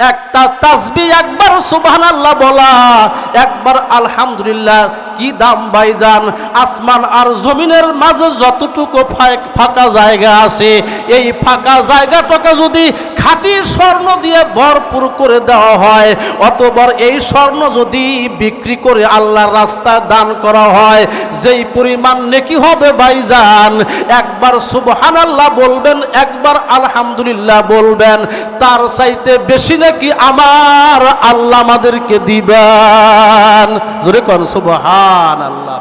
একটা তাসবি একবার সুবহানাল্লাহ বলা একবার আলহামদুলিল্লাহ কি দাম ভাইজান? আসমান আর জমিনের মাঝে যতটুকু ফাঁকা জায়গা আছে, এই ফাঁকা জায়গাটাকে যদি খাঁটি স্বর্ণ দিয়ে ভরপুর করে দেওয়া হয়, অতবার এই স্বর্ণ যদি বিক্রি করে আল্লাহর রাস্তায় দান করা হয়, যেই পরিমাণ নেকি হবে ভাইজান, একবার সুবহানাল্লাহ বলবেন, একবার আলহামদুলিল্লাহ বলবেন, তার চাইতে বেশি নাকি আমার আল্লাহ আমাদেরকে দিবেন। জোরে কর সুবহান আল্লাহ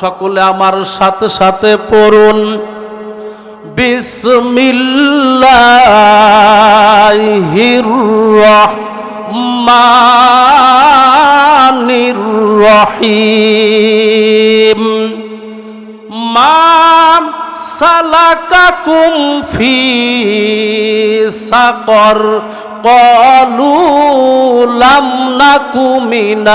সকলে আমার সাথে সাথে পড়ুন। বিসমিল্লাহির রহমানির রহিম। মা সালাকাকুম ফি সাকর। قالوا لم نك من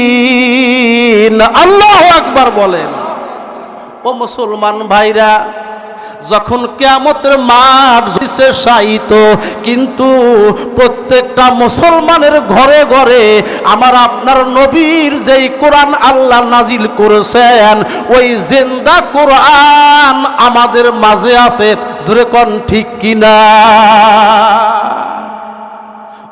المصلين আল্লাহু আকবার বলেন ও মুসলমান ভাইরা যখন কেয়ামতের মাঠ দিছে সাইত কিন্তু প্রত্যেকটা মুসলমানের ঘরে ঘরে আমার আপনার নবীর যেই কোরআন আল্লাহ নাজিল করেছেন, ওই জেন্দা কোরআন আমাদের মাঝে আছে। যেরকম ঠিক কিনা?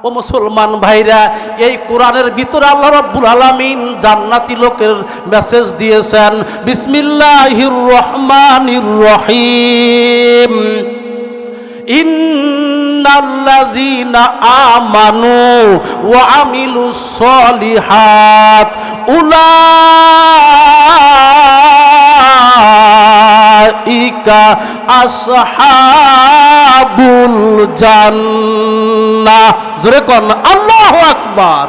ও মুসলমান ভাইরা, এই কোরআনের ভিতরে আল্লাহ রাব্বুল আলামিন জান্নাতি লোকের মেসেজ দিয়েছেন, বিসমিল্লাহির রহমানির রহিম। ইন্নাল্লাযীনা আমানু ওয়া আমিলুস সলিহাত, উলাইকা আসহাবুল জান্নাহ। জোরে কোন আল্লাহু আকবার।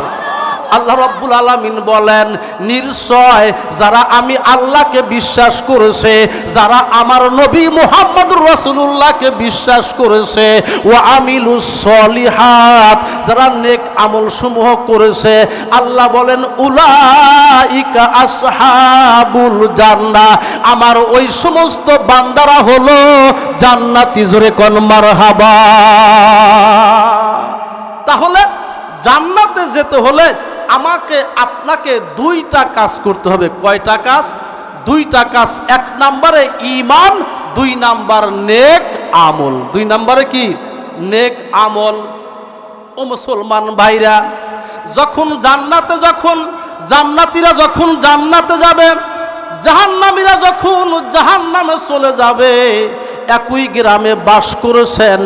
আল্লাহ রব্বুল আলামিন বলেন নির্শয় যারা আমি আল্লাহকে বিশ্বাস করেছে, যারা আমার নবী মুহাম্মদুর রাসূলুল্লাহকে বিশ্বাস করেছে ও আমিলু সলিহাত, যারা নেক আমল সমূহ করেছে, আল্লাহ বলেন, উলাইকা আসহাবুল জান্না আমার ওই সমস্ত বান্দারা হলো জান্নাতি, জোরে কোন মারহাবা। তাহলে জান্নাতে যেতে হলে আমাকে, আপনাকে দুইটা কাজ করতে হবে। কয়টা কাজ? দুইটা কাজ। এক নম্বরে ইমান দুই নাম্বার নেক আমল। দুই নাম্বারে কি? নেক আমল। ও মুসলমান ভাইরা, যখন জান্নাতে যখন, জান্নাতিরা যখন জান্নাতে যাবে, জাহান্নামীরা যখন জাহান্নামে চলে যাবে একই গ্রামে বাস করেছেন।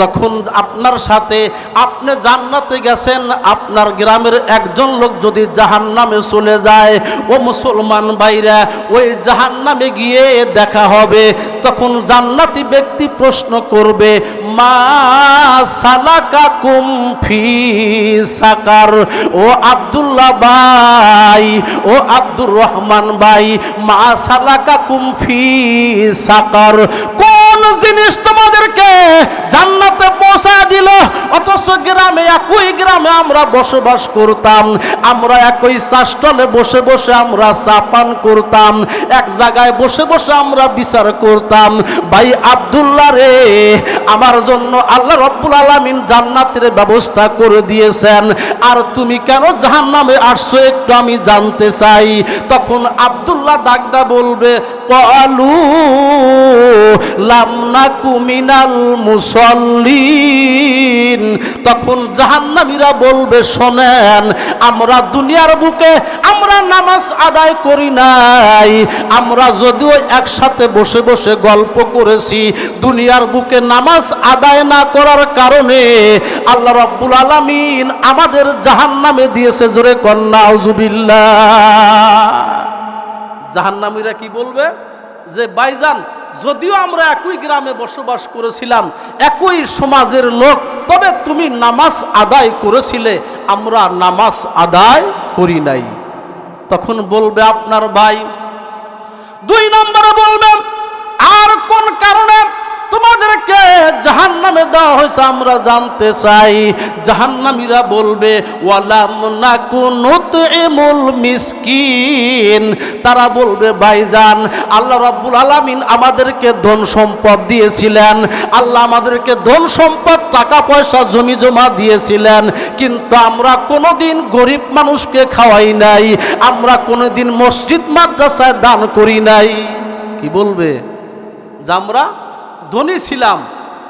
যখন আপনার সাথে আপনি জান্নাতে গেছেন, আপনার গ্রামের একজন লোক যদি জাহান্নামে চলে যায়, ও মুসলমান ভাইরা, ওই জাহান্নামে গিয়ে দেখা হবে। তখন জান্নাতি ব্যক্তি প্রশ্ন করবে, মা সাকার? ও আব্দুল্লাহ ভাই, ও আব্দুর রহমান ভাই, মা সালাকা কুমফি সাকার? কোন জিনিস তোমাদেরকে জান্নাতে পৌঁছা দিল। অথচ গ্রামে একই গ্রামে আমরা বসবাস করতাম। আমরা একই চাষটলে বসে বসে আমরা চা পান করতাম। এক জায়গায় বসে বসে আমরা বিচার করতাম। ভাই আব্দুল্লাহ রে, আমার জন্য আল্লাহ রব্বুল আলামিন জান্নাতের ব্যবস্থা করে দিয়েছেন। আর তুমি কেন জাহান্নামে আসছো একটু আমি জানতে চাই। তখন আব্দুল্লাহ ডাকদা বলবে, কলু লামনাকু কুমিনাল মুসল্লিন তখন জাহান্নামীরা বলবে, শোনেন, আমরা দুনিয়ার বুকে আমরা নামাজ আদায় করি নাই। আমরা যদিও একসাথে বসে বসে গল্প করেছি, দুনিয়ার বুকে নামাজ আদায় না করার কারণে আল্লাহ রব্বুল আলামিন আমাদের জাহান্নামে দিয়েছে জোরে কন্যা আউজুবিল্লাহ জাহান্নামীরা কি বলবে? যে বাইজান যদিও আমরা একই গ্রামে বসবাস করেছিলাম, একই সমাজের লোক, তবে তুমি নামাজ আদায় করেছিলে, আমরা নামাজ আদায় করি নাই। তখন বলবে আপনার ভাই, দুই নম্বরে বলবেন আর কোন কারণে তোমাদেরকে জাহান্নামে দেওয়া হয়েছে, আমরা জানতে চাই। জাহান্নামীরা বলবে, ওয়ালাম মিসকিন। তারা বলবে, ভাইজান, আল্লাহ রব্বুল আলামিন আমাদেরকে ধন সম্পদ দিয়েছিলেন। আল্লাহ আমাদেরকে ধন সম্পদ, টাকা পয়সা, জমি জমা দিয়েছিলেন। কিন্তু আমরা কোনোদিন গরিব মানুষকে খাওয়াই নাই। আমরা কোনোদিন মসজিদ, মাদ্রাসায় দান করি নাই। কি বলবে? যে আমরা ধনী ছিলাম,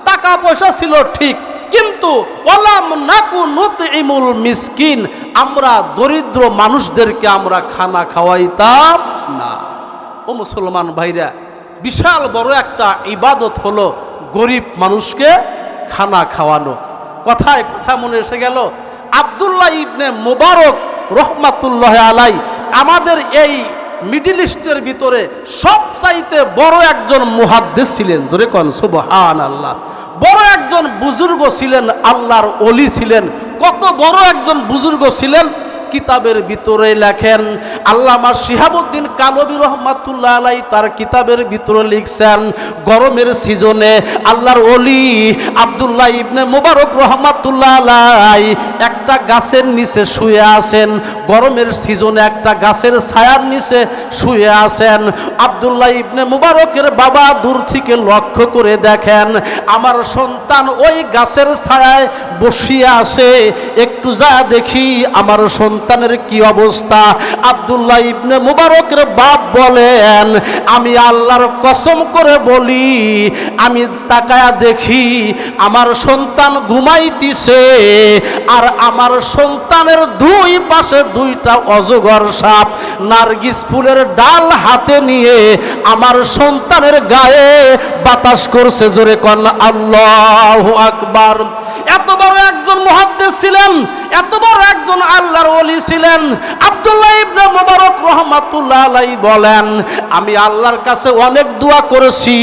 টাকা পয়সা ছিল ঠিক, কিন্তু ওলাম ইমুল মিসকিন, আমরা দরিদ্র মানুষদেরকে আমরা খানা খাওয়াইতাম না। ও মুসলমান ভাইরা, বিশাল বড় একটা ইবাদত হলো গরিব মানুষকে খানা খাওয়ানো। কথায় কথা মনে এসে গেল, আবদুল্লাহ ইবনে মোবারক রহমাতুল্লাহ আলাই আমাদের এই মিডিল ইস্টের ভিতরে সবচাইতে বড় একজন মুহাদ্দিস ছিলেন। জোরে কন সুবহান আল্লাহ বড় একজন বুজুর্গ ছিলেন, আল্লাহর অলি ছিলেন। কত বড় একজন বুজুর্গ ছিলেন কিতাবের ভিতরে লেখেন, আল্লামা শিহাবুদ্দিন কালবি রহমাতুল্লাহ আলাই তার কিতাবের ভিতরে লিখছেন, গরমের সিজনে আল্লাহর অলি আব্দুল্লাহ ইবনে মুবারক রহমাতুল্লাহ আলাই একটা গাছের নিচে শুয়ে আছেন, গরমের সিজনে একটা গাছের ছায়ার নিচে শুয়ে আছেন। আব্দুল্লাহ ইবনে মুবারকের বাবা দূর থেকে লক্ষ্য করে দেখেন, আমার সন্তান ওই গাছের ছায়ায় বসিয়ে আছে, একটু যা দেখি আমার সন্তানের কি অবস্থা। আব্দুল্লাহ ইবনে মুবারকের বাপ বলেন, আমি আল্লাহর কসম করে বলি, আমি তাকায়া দেখি আমার সন্তান ঘুমাইতিছে, আর আমার সন্তানের দুই পাশে দুইটা অজগর সাপ নার্গিস ফুলের ডাল হাতে নিয়ে আমার সন্তানের গায়ে বাতাস করছে। জোরে কন, আল্লাহ আকবার। এত বড় একজন মহাদ্দেশ ছিলেন, এত বড় একজন আল্লাহর ওলি ছিলেন। আব্দুল্লাহ ইবনে মোবারক রহমাতুল্লাহ আলাই বলেন, আমি আল্লাহর কাছে অনেক দোয়া করেছি।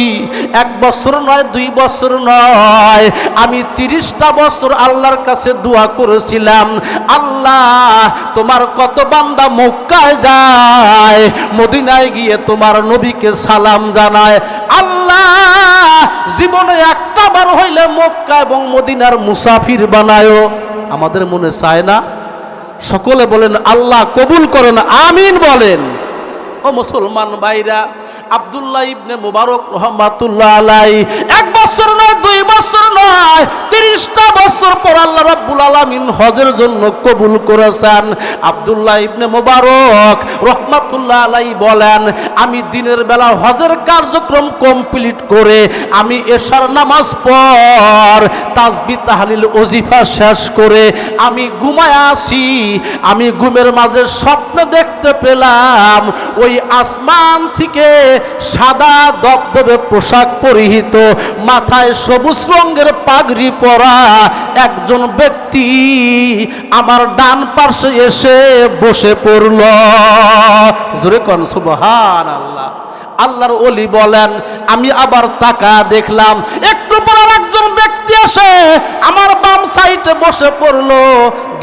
এক বছর নয়, দুই বছর নয়। আমি তিরিশটা বছর আল্লাহর কাছে দোয়া করেছিলাম। আল্লাহ, তোমার কত বান্দা মক্কায় যায়, মদিনায় গিয়ে তোমার নবীকে সালাম জানায়। আল্লাহ, জীবনে একটা বার হইলে মক্কা এবং মদিনার মুসাফির বানায়ও। আমাদের মনে চায় না? সকলে বলেন, আল্লাহ কবুল করেন, আমিন বলেন। ও মুসলমান ভাইরা, আবদুল্লাহ ইবনে মুবারক রহমাতুল্লাহ আলাই এক বছর নয়, দুই বছর নয় তিরিশটা বছর পর আল্লাহ রাব্বুল আলামিন হজের জন্য কবুল করেছেন। আব্দুল্লাহ ইবনে মুবারক রহমাতুল্লাহ আলাই বলেন, আমি দিনের বেলা হজের কার্যক্রম কমপ্লিট করে আমি এশার নামাজ পর তাজবি তাহলিল ওজিফা শেষ করে আমি ঘুমায় আসি। আমি ঘুমের মাঝে স্বপ্ন দেখতে পেলাম, ওই আসমান থেকে সাদা দবদবে পোশাক পরিহিত, মাথায় সবুজ রঙের পাগড়ি পরা একজন ব্যক্তি আমার ডান পার্শ্বে এসে বসে পড়ল। জোরে কন সুবহান আল্লাহ আল্লাহর অলি বলেন, আমি আবার তাকা দেখলাম, একটু পর একজন ব্যক্তি আসে আমার বাম সাইডে বসে পড়ল।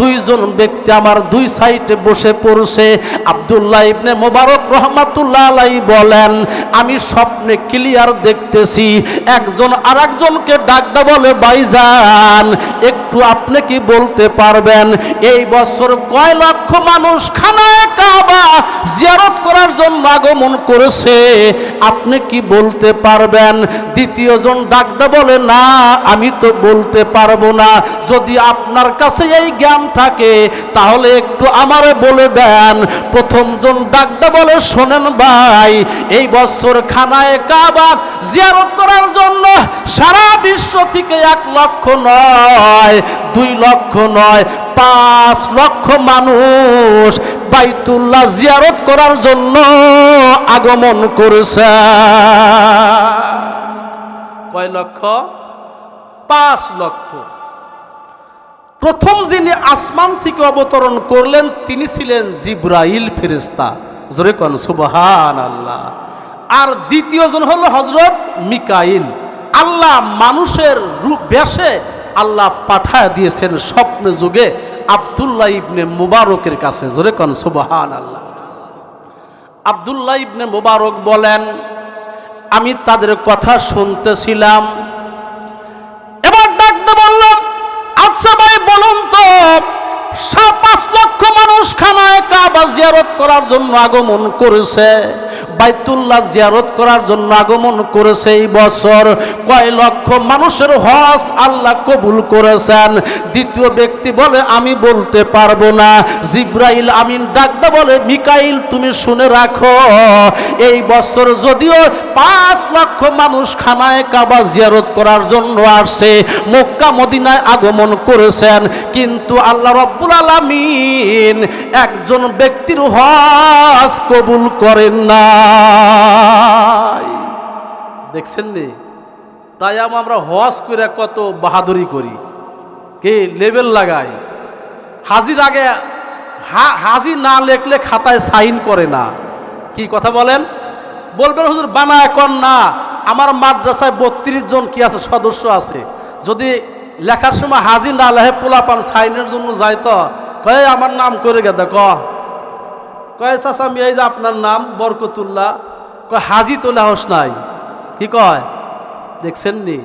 দুইজন ব্যক্তি আমার দুই সাইডে বসে পড়ছে। আব্দুল্লাহ ইবনে মোবারক রহমাতুল্লাহ আলাই বলেন, আমি স্বপ্নে ক্লিয়ার দেখতেছি, একজন আর একজনকে ডাকদা বলে বাইজান একটু আপনি কি বলতে পারবেন? এই বছর কয় লক্ষ মানুষ খানায় কাবা জিয়ারত করার জন্য আগমন করেছে। আপনি কি বলতে পারবেন? দ্বিতীয় জন ডাকদা বলে, না, আমি তো বলতে পারব না। যদি আপনার কাছে এই জ্ঞান থাকে, তাহলে একটু আমারে বলে দেন। প্রথম জন ডাকদা বলে, শোনেন ভাই, এই বছর খানায় কাবা জিয়ারত করার জন্য সারা বিশ্ব থেকে এক লক্ষ নয়, দুই লক্ষ নয়, পাঁচ লক্ষ মানুষ বাইতুল্লাহ জিয়ারত করার জন্য আগমন করেছে। কয় লক্ষ? পাঁচ লক্ষ। প্রথম যিনি আসমান থেকে অবতরণ করলেন, তিনি ছিলেন জিব্রাইল ফেরেস্তা জোরে কন সুবহান আল্লাহ আর দ্বিতীয়জন হলো হজরত মিকাইল। আল্লাহ মানুষের রূপ বেশে আল্লাহ পাঠায় দিয়েছেন স্বপ্ন যুগে আবদুল্লাহ ইবনে মুবারকের কাছে। জোরে কন সুবহান আল্লাহ আবদুল্লাহ ইবনে মুবারক বলেন, আমি তাদের কথা শুনতেছিলাম এবার ডাক আচ্ছা ভাই বলুন তো সাত পাঁচ লক্ষ মানুষ খানায় কাবা জিয়ারত করার জন্য আগমন করেছে। বাইতুল্লাহ জিয়ারত করার জন্য আগমন করেছে এই বছর। কয় লক্ষ মানুষের হজ আল্লাহ কবুল করেছেন। দ্বিতীয় ব্যক্তি বলে, আমি বলতে পারব না। জিব্রাইল আমিন ডাকদা বলে, মিকাইল, তুমি শুনে রাখো, এই বছর যদিও পাঁচ লক্ষ মানুষ খানায় কাবা জিয়ারত করার জন্য আসছে, মক্কা মদিনায় আগমন করেছেন, কিন্তু আল্লাহ রব্বুল আলামিন একজন ব্যক্তির হজ কবুল করেন না। দেখছেন নি? তাই আমরা হজ করে কত বাহাদুরি করি। কে লেবেল লাগাই হাজির আগে হা- হাজি না লেখলে খাতায় সাইন করে না। কি কথা বলেন? বলবেন, হুজুর, বানা এখন না। আমার মাদ্রাসায় বত্রিশ জন কি আছে? সদস্য আছে। যদি লেখার সময় হাজি না লেখে পোলাপান সাইনের জন্য যায় তো কয়ে, আমার নাম করে গেছে ক? কয়ে, চাচা, আমি এই যে আপনার নাম, বরকতুল্লাহ। কয় হাজি তোলা হোস নাই। কি কয়? দেখছেন নি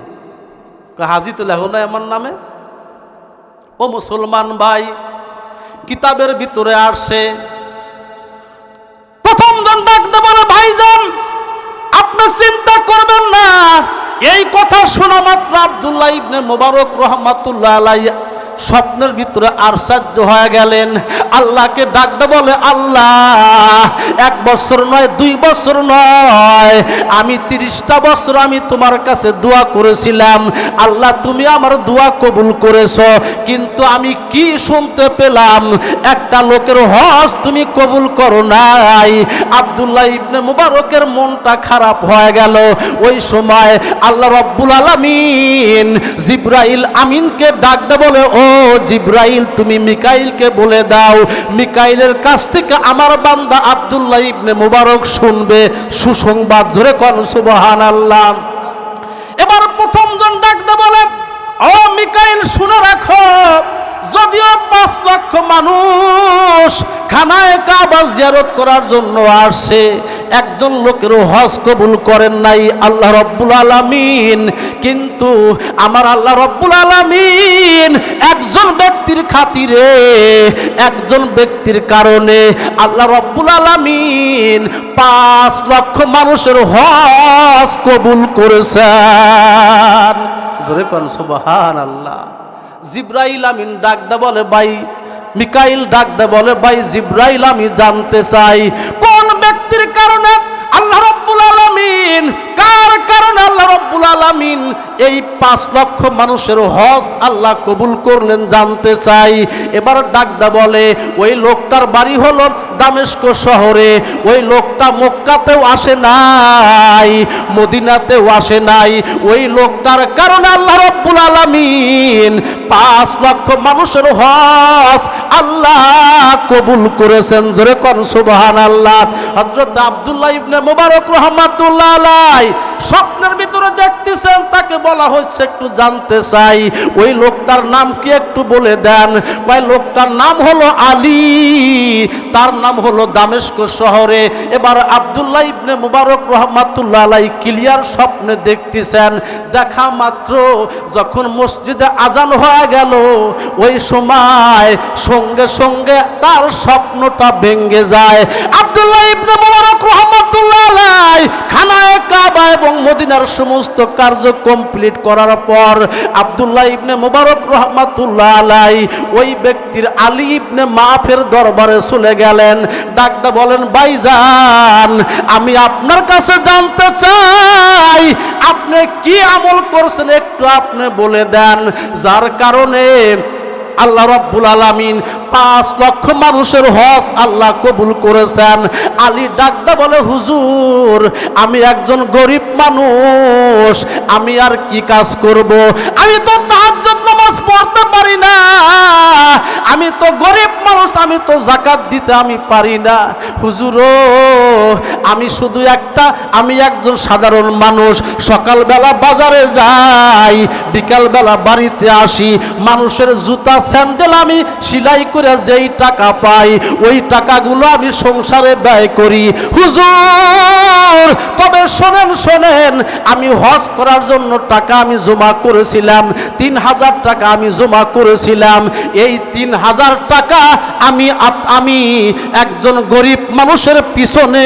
কয় হাজি তোলা লেহ নাই আমার নামে? ও মুসলমান ভাই, কিতাবের ভিতরে আসে প্রথম জন ডাকতে বলে, ভাইজান, আপনি চিন্তা করবেন না। এই কথা শোনা মাত্র আব্দুল্লাহ ইবনে মোবারক রহমাতুল্লাহ আলাই স্বপ্নের ভিতরে আশ্চর্য হয়ে গেলেন। আল্লাহকে ডাকতে বলে, আল্লাহ, এক বছর নয়, দুই বছর নয়, আমি তিরিশটা বছর আমি তোমার কাছে দোয়া করেছিলাম। আল্লাহ, তুমি আমার দোয়া কবুল করেছ, কিন্তু আমি কি শুনতে পেলাম? একটা লোকের হজ তুমি কবুল করো নাই। আবদুল্লাহ ইবনে মুবারকের মনটা খারাপ হয়ে গেল। ওই সময় আল্লাহ রব্বুল আলামিন জিব্রাইল আমিনকে ডাকতে বলে, ও জিব্রাইল, তুমি মিকাইলকে বলে দাও, মিকাইলের কাছ থেকে আমার বান্দা আব্দুল্লাহ ইবনে মুবারক শুনবে। সুসংবাদ, জোরে কন, সুবহানাল্লাহ। এবার প্রথম জন ডাকতে বলে, ও মিকাইল, শুনে রাখো, যদিও পাঁচ লক্ষ মানুষ খানায় কাবা জিয়ারত করার জন্য আসছে একজন লোকেরও হজ কবুল করেন নাই, আল্লাহ রব্বুল আলামিন। কিন্তু আমার আল্লাহ রব্বুল আলামিন একজন ব্যক্তির খাতিরে, একজন ব্যক্তির কারণে আল্লাহ রব্বুল আলামিন পাঁচ লক্ষ মানুষের হজ কবুল করেছেন। সুবহান আল্লাহ জিব্রাইল আমিন ডাকদা বলে, ভাই, মিকাইল ডাকদা বলে, ভাই, জিব্রাইল আমি জানতে চাই কোন ব্যক্তির কারণে আল্লাহ রব্বুল আলামিন কার কারণে আল্লাহ রব্বুল আলামিন এই পাঁচ লক্ষ মানুষের হজ আল্লাহ কবুল করলেন জানতে চাই। এবার ডাকদা বলে, ওই লোকটার বাড়ি হলো দামেস্ক শহরে, ওই লোকটা মক্কাতেও আসে নাই, মদিনাতেও আসে নাই। ওই লোকটার কারণে আল্লাহ রব্বুল আলামিন পাঁচ লক্ষ মানুষের হজ আল্লাহ কবুল করেছেন। জোরে কন সুবহান আল্লাহ হজরত আব্দুল্লাহ ইবনে মুবারক রহমাতুল্লাহ আলাই চাই স্বপ্নের ভিতরে দেখতেছেন, তাকে বলা হচ্ছে একটু জানতে চাই। ওই লোকটার নাম কি একটু বলে দেন? ওই লোকটার নাম হলো আলী। তার নাম হলো দামেস্ক শহরে। এবার আব্দুল্লাহ ইবনে মুবারক রহমাতুল্লাহ আলাই ক্লিয়ার স্বপ্নে দেখতেছেন। দেখা মাত্র যখন মসজিদে আজান হয়ে গেল, ওই সময় সঙ্গে সঙ্গে তার স্বপ্নটা ভেঙ্গে যায়। আব্দুল্লাহ ইবনে মুবারক রহমাতুল্লাহ আলাই খানায় কাবা এবং মদিনার সমস্ত কার্য কমপ্লিট করার পর আব্দুল্লাহ ইবনে মুবারক রহমাতুল্লাহ আলাই ওই ব্যক্তির আলী ইবনে মাফের দরবারে চলে গেলেন। ডাকটা বলেন, ভাইজান, আমি আপনার কাছে জানতে চাই, আপনি কি আমল করছেন একটু আপনি বলে দেন। যার কারণে আল্লাহ রব্বুল আলামিন পাঁচ লক্ষ মানুষের হজ আল্লাহ কবুল করেছেন। আলী ডাকদা বলে, হুজুর, আমি একজন গরিব মানুষ, আমি আর কি কাজ করব? আমি তো তাহাজ্জুদ নামাজ পড়তে পারি না। আমি তো গরিব মানুষ, আমি তো জাকাত দিতে আমি পারি না। হুজুর, আমি শুধু একটা, আমি একজন সাধারণ মানুষ। সকালবেলা বাজারে যাই, বিকালবেলা বাড়িতে আসি। মানুষের জুতা, স্যান্ডেল আমি সেলাই করে যেই টাকা পাই, ওই টাকাগুলো আমি সংসারে ব্যয় করি। হুজুর, তবে শোনেন শোনেন, আমি হজ করার জন্য টাকা আমি জমা করেছিলাম। তিন হাজার টাকা আমি জমা করেছিলাম। এই তিন হাজার টাকা আমি আমি একজন গরিব মানুষের পিছনে,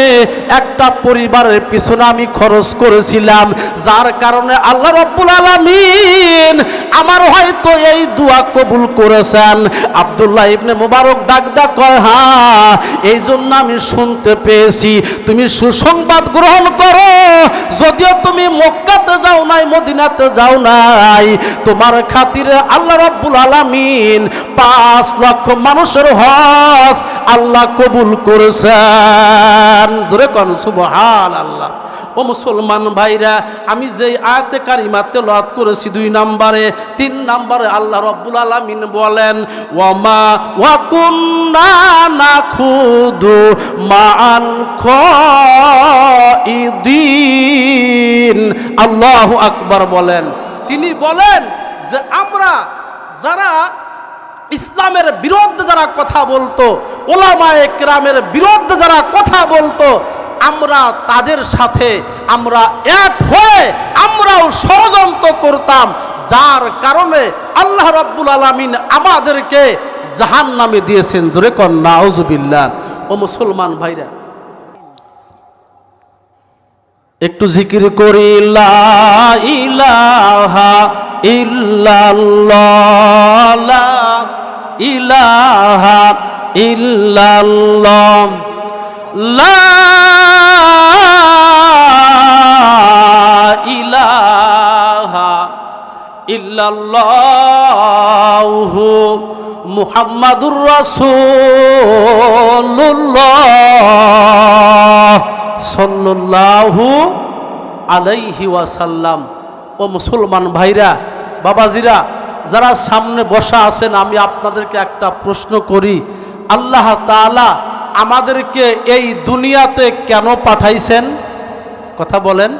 একটা পরিবারের পিছনে আমি খরচ করেছিলাম। যার কারণে আল্লাহ রব্বুল আলামিন আমার হয়তো এই দোয়া কবুল করেছেন। আব্দুল্লাহ ইবনে মুবারক ডাক ডাক কয় হ্যাঁ এই জন্য আমি শুনতে পেয়েছি। তুমি সুসংবাদ গ্রহণ করো। যদিও তুমি মক্কাতে যাও নাই, মদিনাতে যাও নাই, তোমার খাতিরে আল্লাহ রাব্বুল আলামিন পাঁচ লক্ষ মানুষের হজ আল্লাহ কবুল করেছেন। জোরে কন সুবহান আল্লাহ ও মুসলমান ভাইরা, আমি যেই আয়াতে কারিমাতে লত করেছি দুই নম্বরে, তিন নম্বরে আল্লাহ রব্বুল আলামিন বলেন, ওয়ামা ওয়াকুন্না নাখুদু মাআল খাইদিন আল্লাহু আকবার বলেন। তিনি বলেন যে আমরা যারা ইসলামের বিরুদ্ধে যারা কথা বলতো, ওলামায়ে কেরামের বিরুদ্ধে যারা কথা বলতো, আমরা তাদের সাথে আমরা এক হয়ে আমরাও ষড়যন্ত্র করতাম, যার কারণে আল্লাহ রাব্বুল আলামিন আমাদেরকে জাহান নামে দিয়েছেন। জোরে কন, নাউজুবিল্লাহ। ও মুসলমান ভাইরা একটু জিকির করি ইলাহা ইল্লাল্লাহ ইলাহা লা ইলাহা মুহাম্মাদুর রাসূলুল্লাহ। সাল্লাল্লাহু আলাইহি ওয়াসাল্লাম। ও মুসলমান ভাইরা, বাবাজিরা, যারা সামনে বসা আছেন, আমি আপনাদেরকে একটা প্রশ্ন করি। আল্লাহ তাআলা আমাদেরকে এই দুনিয়াতে কেন পাঠাইছেন? কথা বলেন।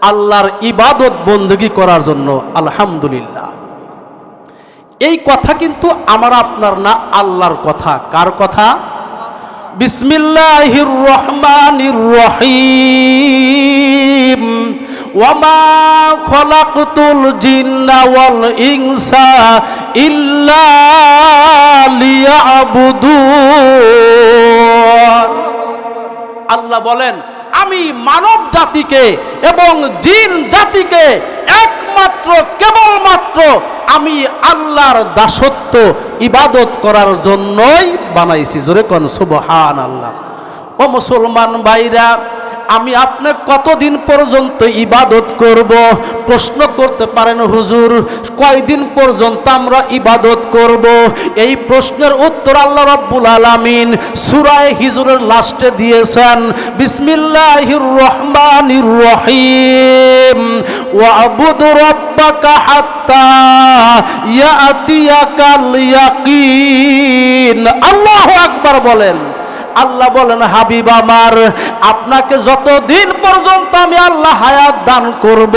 আল্লাহর ইবাদত বন্দগি করার জন্য, আলহামদুলিল্লাহ। এই কথা কিন্তু আমার আপনার না, আল্লাহর কথা। কার কথা? বিসমিল্লাহির রহমানির রহিম। ওয়ামা খলাকতুল জিন্না ওয়াল ইনসা ইল্লা লিয়াবুদুন। আল্লাহ বলেন আমি মানব জাতিকে এবং জিন জাতিকে একমাত্র, কেবলমাত্র আমি আল্লাহর দাসত্ব ইবাদত করার জন্যই বানাইছি। জোরে কন সুবহান আল্লাহ ও মুসলমান ভাইরা আমি আপনি কতদিন পর্যন্ত ইবাদত করব? প্রশ্ন করতে পারেন হুজুর, কয়দিন পর্যন্ত আমরা ইবাদত করব? এই প্রশ্নের উত্তর আল্লাহ রাব্বুল আলামিন সূরায়ে হিজরের লাস্টে দিয়েছেন, বিসমিল্লাহির রহমানির রহিম। ওয়াবুদ রাব্বাকা হাত্তা ইয়াতিয়াকাল ইয়াকিন। আল্লাহু আকবার বলেন। আল্লাহ বলেন, হাবিব আমার, আপনাকে যতদিন পর্যন্ত আমি আল্লাহ হায়াত দান করব,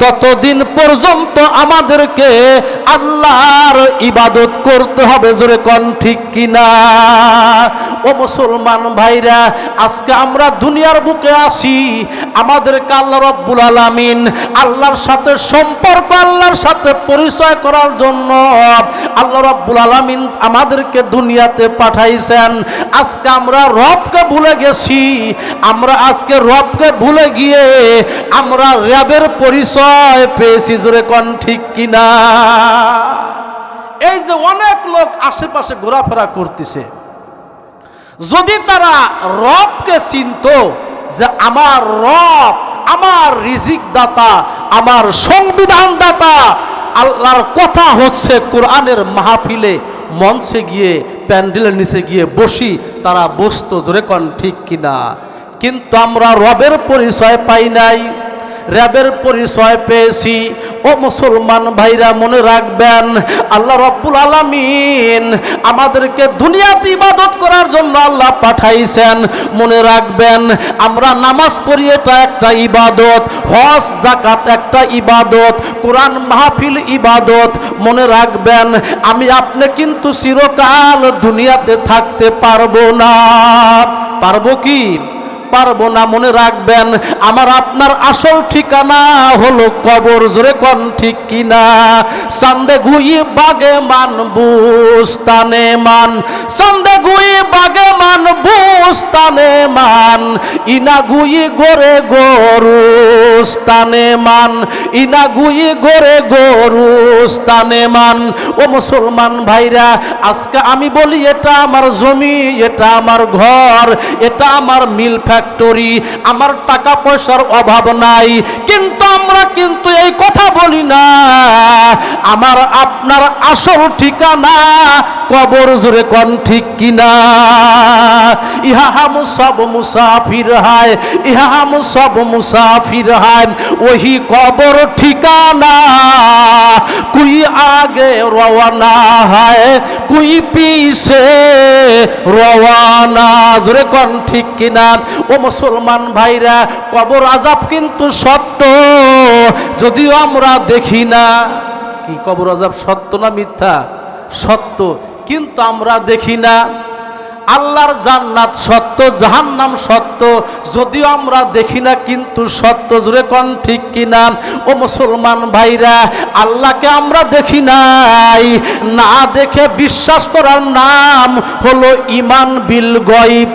ততদিন পর্যন্ত আমাদেরকে আল্লাহর ইবাদত করতে হবে। জোরে কন, ঠিক কিনা? ও মুসলমান ভাইরা, আজকে আমরা দুনিয়ার বুকে আসি, আমাদেরকে আল্লাহ রব্বুল আলামিন আল্লাহর সাথে সম্পর্ক, আল্লাহর সাথে পরিচয় করার জন্য আল্লাহ রব্বুল আলামিন আমাদেরকে দুনিয়াতে পাঠাইছেন। আজকে আমরা রবকে ভুলে গেছি, আমরা আজকে রবকে ভুলে গিয়ে আমরা র্যাবের পরিচয় পেয়েছি, জোরে কন ঠিক কিনা? এই যে অনেক লোক আশেপাশে ঘোরাফেরা করতেছে, যদি তারা রবকে চিনত যে আমার রব, আমার রিজিক দাতা আমার সংবিধান দাতা আল্লাহর কথা হচ্ছে কোরআনের মাহফিলে মঞ্চে গিয়ে, প্যান্ডেলের নিচে গিয়ে বসি, তারা বসতো জোরে কন, ঠিক কিনা? কিন্তু আমরা রবের পরিচয় পাই নাই র্যাবের পরিচয় পেয়েছি। ও মুসলমান ভাইরা, মনে রাখবেন, আল্লাহ রব্বুল আলামিন আমাদেরকে দুনিয়াতে ইবাদত করার জন্য আল্লাহ পাঠাইছেন। মনে রাখবেন, আমরা নামাজ পড়ি, এটা একটা ইবাদত। হজ জাকাত একটা ইবাদত, কোরআন মাহফিল ইবাদত, মনে রাখবেন, আমি আপনি কিন্তু চিরকাল দুনিয়াতে থাকতে পারব না। পারব কি? পারব না, মনে রাখবেন, আমার আপনার আসল ঠিকানা হলো কবর, জোরে কন ঠিক কিনা? সান্দে গুই বাগে মান, বুস্তানে মান। সান্দে গুই বাগে মান, বুস্তানে মান। ইনা গুই গোরে গরুস্তানে মান। ইনা গুই গোরে গরুস্তানে মান। ও মুসলমান ভাইরা, আজকে আমি বলি, এটা আমার জমি, এটা আমার ঘর, এটা আমার মিল ফ্যাক্টরি। আমার টাকা পয়সার অভাব নাই কিন্তু কিন্তু এই কথা বলি না। আমার আপনার আসল ঠিকানা কবর জোরে কন ঠিক কিনা। ইহা সব মুসাফির হায়, ইহা সব মুসাফির হায়, ওহি কবর ঠিকানা কুই আগে রওয়ানা হয়, কুই পিছে রওয়ানা, জোরে কন ঠিক কিনা। ও মুসলমান ভাইরা, কবর আজাব কিন্তু সত্য। যদিও আমরা দেখি না। কি কবর আজাব সত্য না মিথ্যা? সত্য। কিন্তু আমরা দেখি না। আল্লাহর জান্নাত সত্য, জাহান্নাম সত্য। যদিও আমরা দেখি না, কিন্তু সত্য। জুড়ে কন ঠিক কিনা? ও মুসলমান ভাইরা, আল্লাহকে আমরা দেখি নাই। না দেখে বিশ্বাস করার নাম হলো ইমান বিল গইব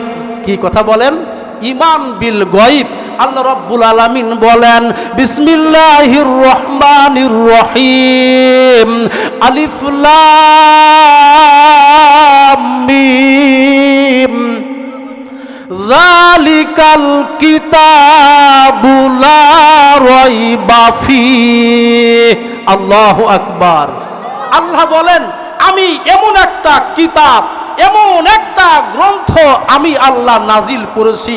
কি কথা বলেন? ইমান বিল গইব আল্লাহ রব্বুল আলামিন বলেন, বিসমিল্লাহির রহমানির রহিম, আলিফ লাম মিম, যালিকাল কিতাবু রাইবা ফিহ আল্লাহু আকবার। আল্লাহ বলেন আমি এমন একটা কিতাব, এমন একটা গ্রন্থ আমি আল্লাহ নাজিল করেছি,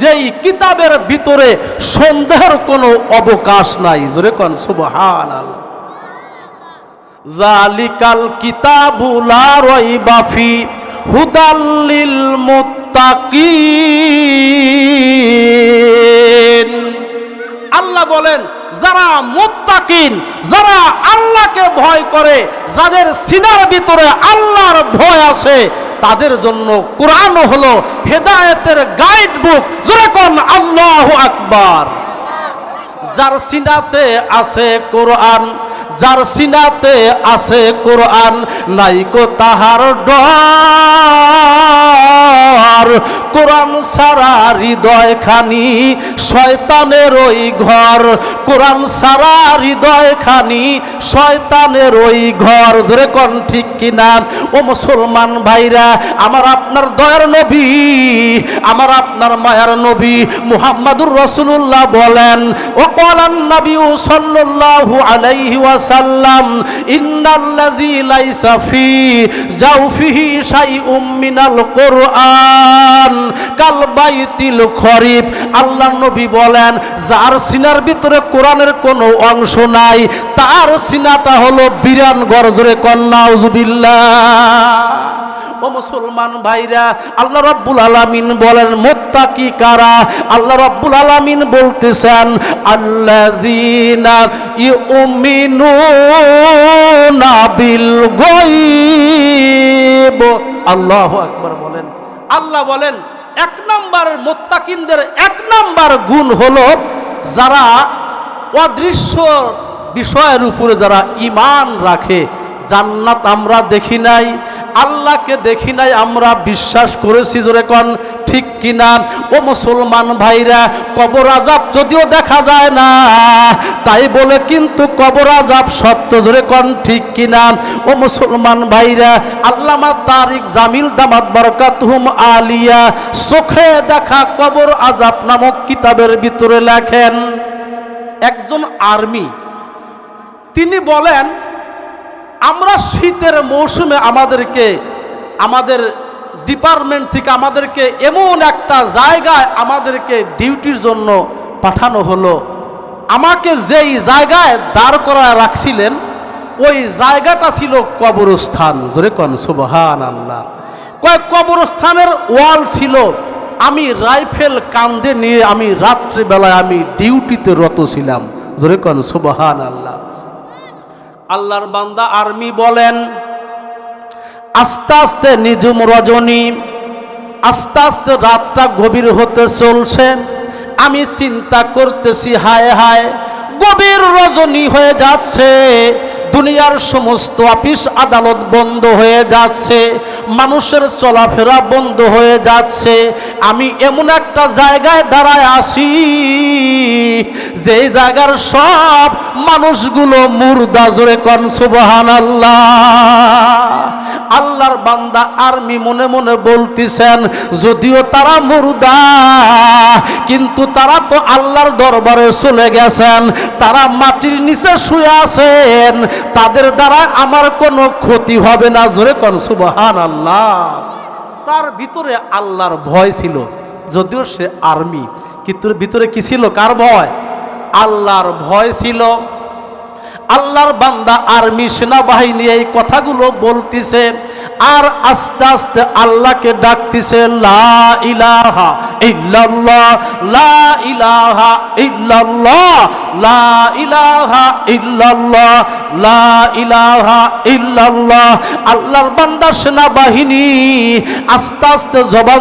যেই কিতাবের ভিতরে সন্দেহের কোনো অবকাশ নাই। জোরে কন সুবহান আল্লাহ জালিকাল কিতাবু লা রাইবা ফি হুদাল্লিল মুত্তাকিন। আল্লাহ বলেন যারা মুত্তাকিন, যারা আল্লাহকে ভয় করে, যাদের সিনার ভিতরে আল্লাহর ভয় আছে, তাদের জন্য কোরআন হলো হেদায়েতের গাইড বুক যেরকম আল্লাহ আকবার। যার সিনাতে আছে কোরআন, যার সিনাতে আছে কোরআন নাইকো তাহার ডর কোরআন সারা হৃদয় খানি শয়তানের ওই ঘর। কোরআন সারা হৃদয় খানি শয়তানের ওই ঘর। জোরে কোন ঠিক কিনা? ও মুসলমান ভাইরা, আমার আপনার দয়ার নবী, আমার আপনার মায়ার নবী মুহাম্মাদুর রসুল্লাহ বলেন, ও কলান নবী ও সাল্লাল্লাহু আলাইহি ওয়াসাল্লাম, ইন্নাল্লাযী লাইসা ফি জাওফিহি শাইউম মিনাল কোরআন। কাল বাইতিল খরিফ। আল্লাহ নবী বলেন, যার সিনার ভিতরে কোরআনের কোনো অংশ নাই, তার সিনাটা হলো বিরান গরজরে কন্যা ও মুসলমান ভাইরা, আল্লাহ রব্বুল আলামিন বলেন, মোত্তাকি কারা? আল্লাহ রব্বুল আলামিন বলতেছেন, আল্লাযীনা ইউমিনুনা বিল গায়ব। আল্লাহু আকবার। আল্লাহ বলেন, এক নাম্বার মোত্তাকিনদের এক নাম্বার গুণ হল যারা অদৃশ্য বিষয়ের উপরে যারা ইমান রাখে। জান্নাত আমরা দেখি নাই, আল্লাহকে দেখি নাই, আমরা বিশ্বাস করেছি জোরে কন, ঠিক কিনা? ও মুসলমান ভাইরা, কবর আজাব যদিও দেখা যায় না, তাই বলে কিন্তু কবর আজাব সত্য জোরে কন, ঠিক কিনা? ও মুসলমান ভাইরা, আল্লামা তারিক জামিল দামাত বরকাতহুম আলিয়া, চোখে দেখা কবর আজাব নামক কিতাবের ভিতরে লেখেন, একজন আর্মি, তিনি বলেন আমরা শীতের মৌসুমে আমাদেরকে, আমাদের ডিপার্টমেন্ট থেকে আমাদেরকে এমন একটা জায়গায় আমাদেরকে ডিউটির জন্য পাঠানো হলো। আমাকে যেই জায়গায় দাঁড় করায় রাখছিলেন, ওই জায়গাটা ছিল কবরস্থান। জোরে কন সুবহান আল্লাহ কয়েক কবরস্থানের ওয়াল ছিল। আমি রাইফেল কান্দে নিয়ে আমি রাত্রিবেলায় আমি ডিউটিতে রত ছিলাম। জোরে কন সুবহান আল্লাহ আল্লাহর বান্দা আর্মি বলেন, আস্তে আস্তে নিজুম রজনী, আস্তে আস্তে রাতটা গভীর হতে চলছে। আমি চিন্তা করতেছি, হায় হায়, গভীর রজনী হয়ে যাচ্ছে। দুনিয়ার সমস্ত অফিস আদালত বন্ধ হয়ে যাচ্ছে, মানুষের চলাফেরা বন্ধ হয়ে যাচ্ছে। আমি এমন একটা জায়গায় দাঁড়ায় আসি যে জায়গার সব মানুষগুলো মুর্দা জোরে কন সুবহান আল্লাহ আল্লাহর বান্দা আর্মি মনে মনে বলতেছেন, যদিও তারা মুর্দা, কিন্তু তারা তো আল্লাহর দরবারে চলে গেছেন, তারা মাটির নিচে শুয়ে আছেন, তাদের দ্বারা আমার কোনো ক্ষতি হবে না, জোরে কন সুবহান আল্লাহ তার ভিতরে আল্লাহর ভয় ছিল, যদিও সে আর্মি, কিন্তু ভিতরে কি ছিল? কার ভয়? আল্লাহর ভয় ছিল। আল্লাহর বান্দা আর্মি সেনাবাহিনী এই কথাগুলো বলতিছে আর আস্তে আস্তে আল্লাহকে ডাকতিছে, লা ইলাহা ইল্লাল্লাহ, লা ইলাহা ইল্লাল্লাহ, লা ইলাহা ইল্লাল্লাহ, লা ইলাহা ইল্লাল্লাহ। আল্লাহর বান্দা সেনাবাহিনী আস্তে আস্তে জবান